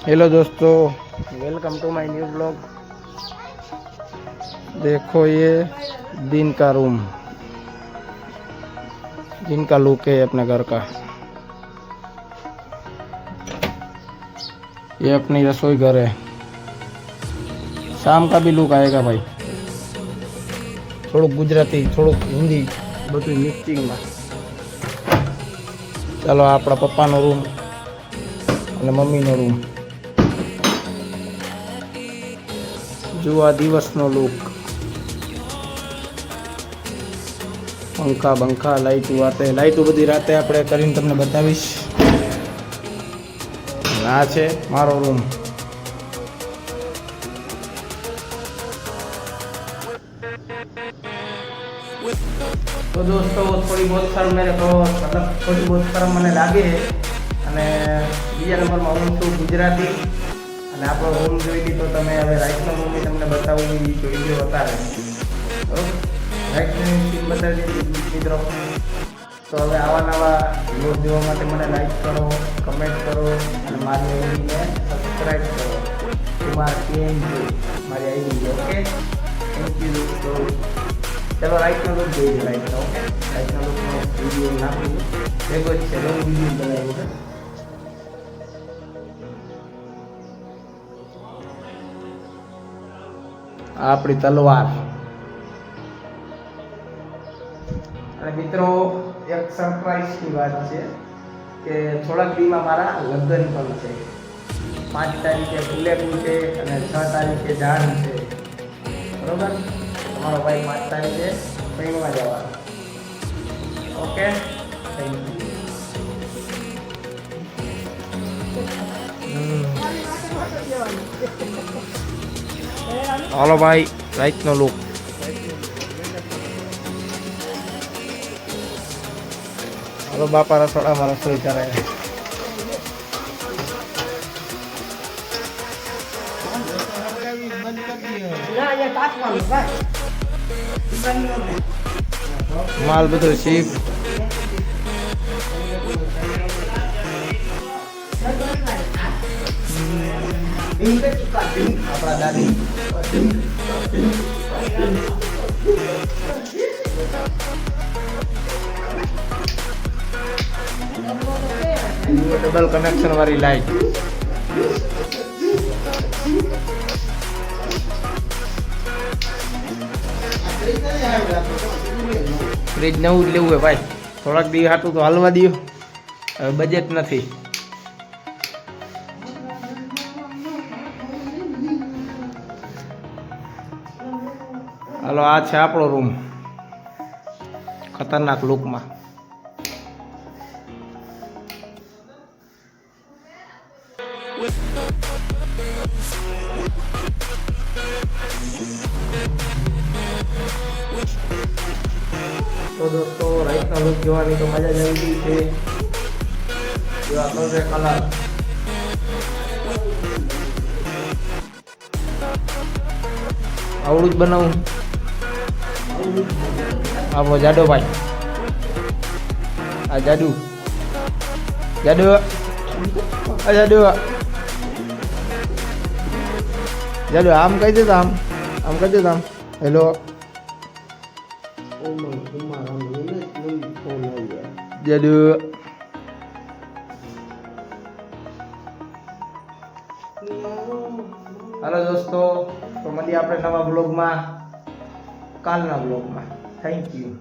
Hello दोस्तों welcome to my new blog देखो ये दिन का रूम दिन का लुक है अपने घर का ये अपनी रसोई घर है शाम का भी लुक आएगा भाई થોડુંક ગુજરાતી થોડુંક હિન્દી બધું મિક્સિંગમાં ચાલો આ આપણા પપ્પાનો રૂમ અને મમ્મીનો રૂમ જુઓ આ દિવસનો લુક પંખા બંખા લાઈટું રાતે લાઈટું બધી રાતે આપણે કરીને તમને બતાવીશ અને આ છે મારો રૂમ तो दोस्तों थोड़ी बहुत शर्म मेरे को मतलब थोड़ी बहुत શરમ મને લાગે છે અને બીજા નંબરમાં હું છું ગુજરાતી અને આપણો રૂમ જોઈ લીધો તમે હવે રાઈટનો રૂમ તમને બતાવું એ જોઈ લો બતાવે. રાઈટનું સીન બતાવી દીધી મિત્રો. તો હવે આવા નવા વ્લોગ જોવા માટે મને લાઈક કરો કમેન્ટ કરો અને મારી આઈડીને સબસ્ક્રાઈબ કરો. કુમાર કેમ મારી આઈડી ઓકે થેન્ક યુ દોસ્તો ચલો રાઈટનો લુક જોઈએ રાઈટનો ઓકે રાઈટનો લુકનો વીડિયો નાખું. ભેગો જ છે લોંગ વીડિયો બનાવ્યો આપણી તલવાર. અને મિત્રો એક સરપ્રાઈઝની વાત છે કે થોડાક દીમાં મારા લગ્ન પણ છે. પાંચ તારીખે ફુલેકું છે અને છ તારીખે જાણ છે. બરોબર? તમારો ભાઈ પાંચ તારીખે ટ્રેનમાં જવાનો. ઓકે? થેન્ક યુ હાલો ભાઈ રાઈટનો લુક હાલો બાપા રસોડામાં રસોઈ કરે માલ બધો ડબલ કનેક્શન વાળી લાઈટ ફ્રીજ નવું જ લેવું હોય ભાઈ. થોડાક દી હાટું તો હાલવા દો હવે બજેટ નથી. હાલો, આ છે આપણો રૂમ ખતરનાક લુકમાં તો દોસ્તો રાઈટનો લુક જોવાની તો મજા જ આવી ગઈ છે. જેવા છે કલર આવડું જ બનાવું. આપણો જાડો ભાઈ. આ જાડુ. જાડુ. આ જાડુ. જાડુ, આમ કહી દેતા આમ. આમ કહી દેતા આમ. હેલો. જાડુ. હાલો દોસ્તો, તો મળીએ આપણે નવા બ્લોગમાં. કાલના બ્લોગમાં થેન્ક યુ